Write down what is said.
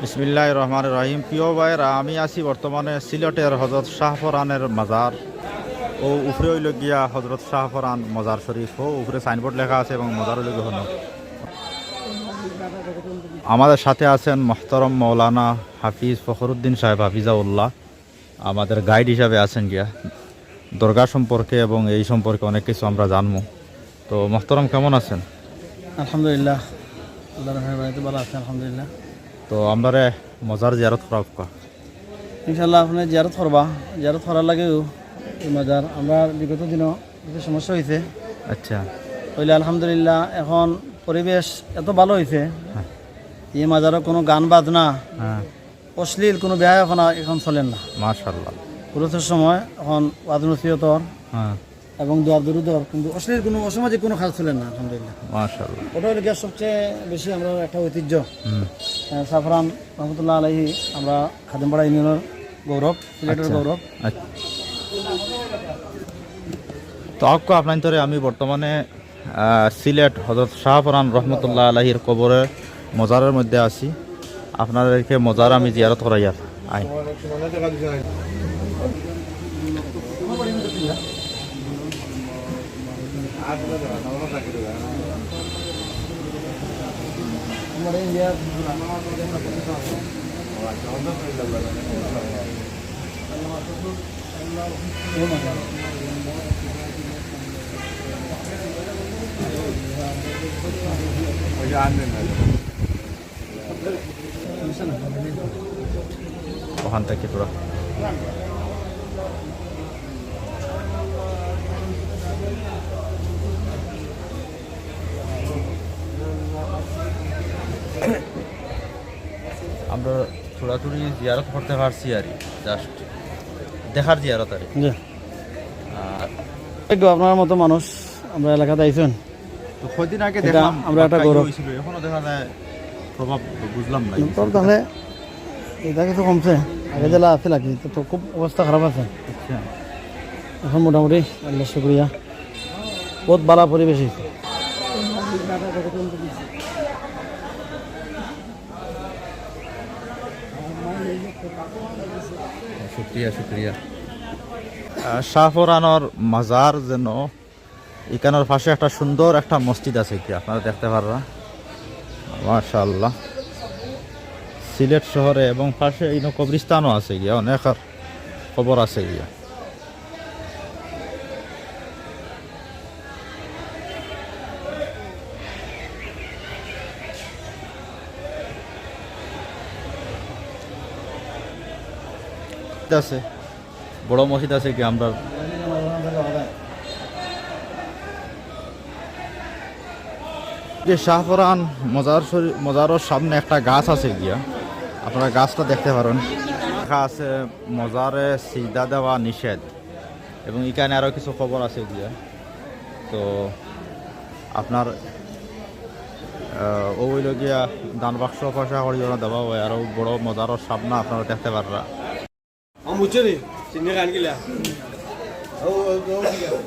বিসমিল্লাহ রহমান রহিম প্রিয় ভাইয়েরা, আমি আছি বর্তমানে সিলেটের হজরত শাহফরানের মাজার ও উপরে হইল গিয়া হজরত শাহফরান মজার শরীফ। ও উপরে সাইনবোর্ড লেখা আছে এবং মজার হইল হন আমাদের সাথে আছেন মোহতরম মৌলানা হাফিজ ফখরুদ্দিন সাহেব হাফিজাউল্লাহ। আমাদের গাইড হিসাবে আছেন গিয়া। দরগা সম্পর্কে এবং এই সম্পর্কে অনেক কিছু আমরা জানব। তো মোহতরম, কেমন আছেন? আলহামদুলিল্লাহ। আল্লাহ ভালো আছে, আলহামদুলিল্লাহ। তো আমরা মজার জিয়ারত করা ইনশাল্লাহ আপনি জিয়ারত করবা। জিয়ারত করার লাগেও এই মাজার। আমরা বিগত দিনও কিছু সমস্যা হয়েছে আচ্ছা। হইলে আলহামদুলিল্লাহ এখন পরিবেশ এত ভালো হয়েছে হ্যাঁ। এই মাজারও কোনো গান বাজনা হ্যাঁ। অশ্লীল কোনো বেহায়াপনা এখন চলেন না। মাশাল্লাহ পুরুষের সময় এখন ওয়াজনসিয়তর হ্যাঁ। এবং দোয়ার দরুদর কিন্তু অশ্লীল কোনো অসামাজিক কোনো কাজ চলেন না আলহামদুলিল্লাহ। মাশাল্লাহ ওটা হলো সবচেয়ে বেশি আমরা একটা ঐতিহ্য। সাফরান রহমতুল্লাহ আলহি আমরা খাদিমপাড়া ইউনিয়নের গৌরব সিলেটের আচ্ছা। গৌরব আচ্ছা। তো আক্কু আপনার আমি বর্তমানে সিলেট হজরত শাহপুরান রহমতুল্লাহ আলহির কবরে মজারের মধ্যে আছি আপনাদেরকে মজার আমি জিয়ারত করাইয়ার আই ওখান থেকে পুরো আমরা থোড়াথুড়ি জিয়ারত করতে পারছি আর জাস্ট দেখার জিয়ারত আর একটু আপনার মতো মানুষ আমরা এলাকাতে আইছেন। তো কদিন আগে দেখলাম আমরা একটা গৌরব। এখনও দেখা যায় প্রভাব বুঝলাম না। তাহলে এটা কিছু কমছে। আগে জেলা আছে তো তো খুব অবস্থা খারাপ আছে। আচ্ছা। এখন মোটামুটি আল্লাহ শুক্রিয়া। বহুত ভালো পরিবেশ হয়েছে। শুক্রিয়া শুক্রিয়া। শাহপুরানোর মাজার যেন এখানের পাশে একটা সুন্দর একটা মসজিদ আছে কি, আপনারা দেখতে পাররা মাশাল্লাহ সিলেট শহরে এবং পাশে ইনো কবরিস্তানও আছে গিয়া অনেক খবর আছে গিয়া আছে। বড় মসজিদ আছে কি আমরা? যে শাহপুরান মজার মজারের সামনে একটা গাছ আছে গিয়া। আপনারা গাছটা দেখতে পারেন। লেখা আছে মজারে সিজদা দেওয়া নিষেধ। এবং এখানে আরও কিছু খবর আছে গিয়া। তো আপনার আহ, ওইল গিয়া দান বাক্স পয়সা করিও দেওয়া হয়। আরও বড় মজারের সামনে আপনারা দেখতে পাররা। Mau muncul nih, sini kan gila. Oh, oh, oh, oh.